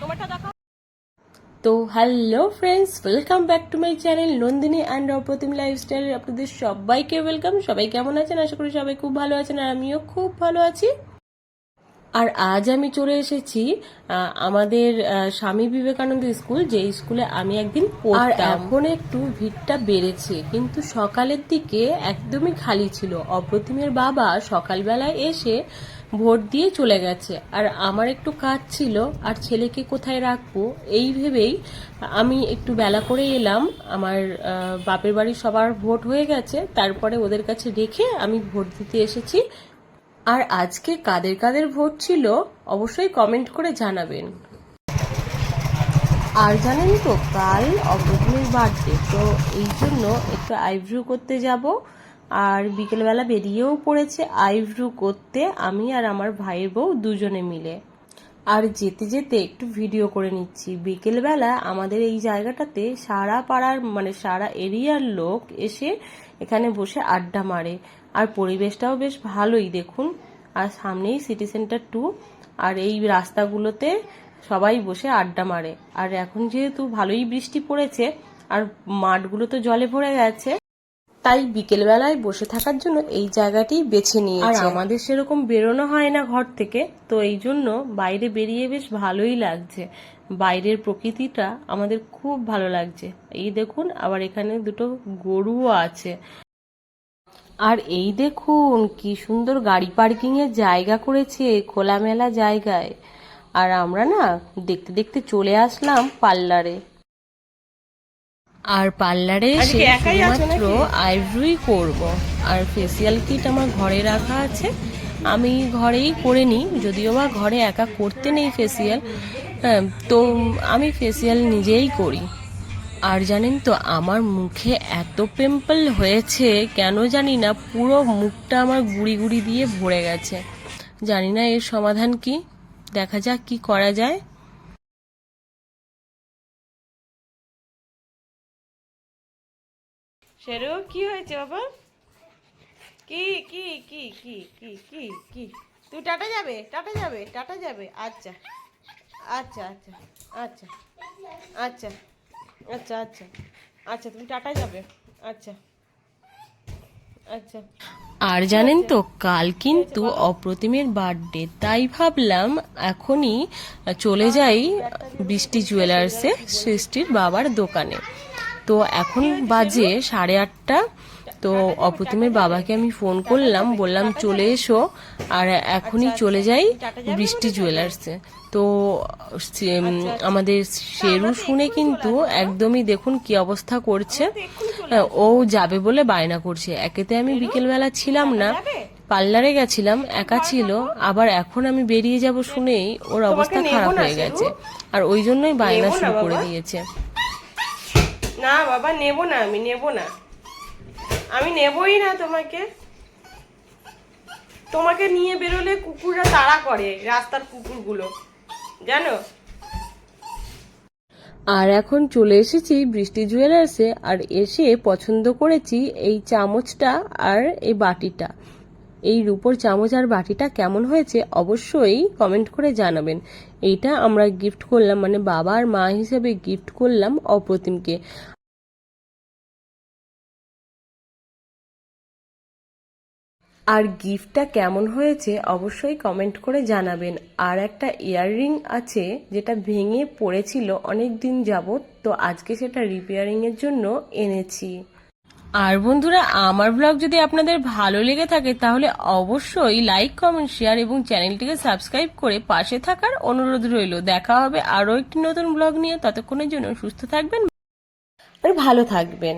তোমারটা তো hello friends welcome back to my channel Nandini and Apratim lifestyle আপনাদের সবাইকে ওয়েলকাম সবাই কেমন আছেন? আশা করি সবাই খুব ভালো আছেন আর আমিও খুব ভালো আছি। আর আজ আমি চলে এসেছি আমাদের স্বামী বিবেকানন্দ স্কুল যে স্কুলে আমি একদিন পড়তাম। এখন একটু ভিড়টা বেড়েছে কিন্তু সকালের দিকে একদমই খালি ছিল। অপ্রতিমের বাবা সকালবেলায় এসে ভোট দিয়ে চলে গেছে। আর আমার একটু কাজ ছিল, আর ছেলেকে কোথায় রাখব, এই ভেবেই আমি একটু বেলা করে এলাম। আমার বাপের বাড়ির সবার ভোট হয়ে গেছে। তারপরে ওদের কাছে রেখে আমি ভোট দিতে এসেছি। আর আজকে কাদের কাদের ভোট ছিল, অবশ্যই কমেন্ট করে জানাবেন। আর জানেন তো, কাল অগ্রহণের বার্থডে, তো এই জন্য একটু আইব্রু করতে যাব। আর বিকেলবেলা বেরিয়েও পড়েছে আইব্রু করতে আমি আর আমার ভাইয়ের বউ দুজনে মিলে। আর যেতে যেতে একটু ভিডিও করে নিচ্ছি। বিকেলবেলা আমাদের এই জায়গাটাতে সারা পাড়ার মানে সারা এরিয়ার লোক এসে এখানে বসে আড্ডা মারে। আর পরিবেশটাও বেশ ভালোই, দেখুন। আর সামনেই সিটি সেন্টার টু। আর এই রাস্তাগুলোতে সবাই বসে আড্ডা মারে। আর এখন যেহেতু ভালোই বৃষ্টি পড়েছে, আর মাঠগুলো তো জলে ভরে গেছে। তাই বিকেলবেলায় বসে থাকার জন্য এই জায়গাটি বেছে নিয়েছে। আর আমাদের সেরকম বেরোনো হয় না ঘর থেকে তো এই জন্য বাইরে বেরিয়ে বেশ ভালোই লাগছে। বাইরের প্রকৃতিটা আমাদের খুব ভালো লাগছে। এই দেখুন আবার এখানে দুটো গরুও আছে। আর এই দেখুন কি সুন্দর গাড়ি পার্কিং এর জায়গা করেছে খোলামেলা জায়গায়। আর আমরা না দেখতে দেখতে চলে আসলাম পার্লারে। আর পার্লারে শুধুমাত্র আইব্রুই করব। আর ফেসিয়াল কিট আমার ঘরে রাখা আছে। আমি ঘরেই করে নিই যদিও বা ঘরে একা করতে নেই ফেসিয়াল হ্যাঁ তো আমি ফেসিয়াল নিজেই করি। আর জানেন তো আমার মুখে এত পিম্পল হয়েছে কেন জানি না পুরো মুখটা আমার গুড়ি গুড়ি দিয়ে ভরে গেছে। জানি না এর সমাধান কি। দেখা যাক কি করা যায়। শেরু কি হয়েছে বাবা? কি কি কি কি কি কি কি? তুই টাটা যাবে টাটা যাবে টাটা যাবে। আচ্ছা আচ্ছা আচ্ছা আচ্ছা আচ্ছা আচ্ছা আচ্ছা আচ্ছা তুমি টাটা যাবে। আচ্ছা আচ্ছা। আর জানেন তো কাল কিন্তু অপ্রতিমের বার্থডে তাই ভাবলাম এখনই চলে যাই বৃষ্টি জুয়েলার্সে সৃষ্টির বাবার দোকানে। তো এখন বাজে সাড়ে আটটা। তো অপ্রতিমের বাবাকে আমি ফোন করলাম বললাম চলে এসো। আর এখনই চলে যাই বৃষ্টি জুয়েলার্সে তো আমাদের শেরু শুনে কিন্তু একদমই দেখুন কি অবস্থা করছে। ও যাবে বলে বায়না করছে। একেতে আমি বিকেলবেলা ছিলাম না পার্লারে গেছিলাম একা ছিল। আবার এখন আমি বেরিয়ে যাব শুনেই ওর অবস্থা খারাপ হয়ে গেছে। আর ওই জন্যই বায়না শুরু করে দিয়েছে। না, বাবা, নেব না আমি, নেব না। আমি নেবই না তোমাকে। তোমাকে নিয়ে বেরোলে কুকুররা তাড়া করে, রাস্তার কুকুরগুলো। জানো? আর এখন চলে এসেছি বৃষ্টি জুয়েলার্সে, আর এসে পছন্দ করেছি এই চামচটা আর এই বাটিটা। এই রূপোর চামচ আর বাটিটা কেমন হয়েছে অবশ্যই কমেন্ট করে জানাবেন। এইটা আমরা গিফট করলাম মানে বাবা আর মা হিসেবে গিফট করলাম অপ্রতিমকে। আর গিফটটা কেমন হয়েছে অবশ্যই কমেন্ট করে জানাবেন। আর একটা ইয়াররিং আছে যেটা ভেঙে পড়েছিল অনেক দিন যাবত তো আজকে সেটা রিপেয়ারিং এর জন্য এনেছি। আর বন্ধুরা, আমার ব্লগ যদি আপনাদের ভালো লেগে থাকে, তাহলে অবশ্যই লাইক কমেন্ট শেয়ার এবং চ্যানেলটিকে সাবস্ক্রাইব করে পাশে থাকার অনুরোধ রইল। দেখা হবে আরও একটি নতুন ব্লগ নিয়ে। ততক্ষণের জন্য সুস্থ থাকবেন আর ভালো থাকবেন।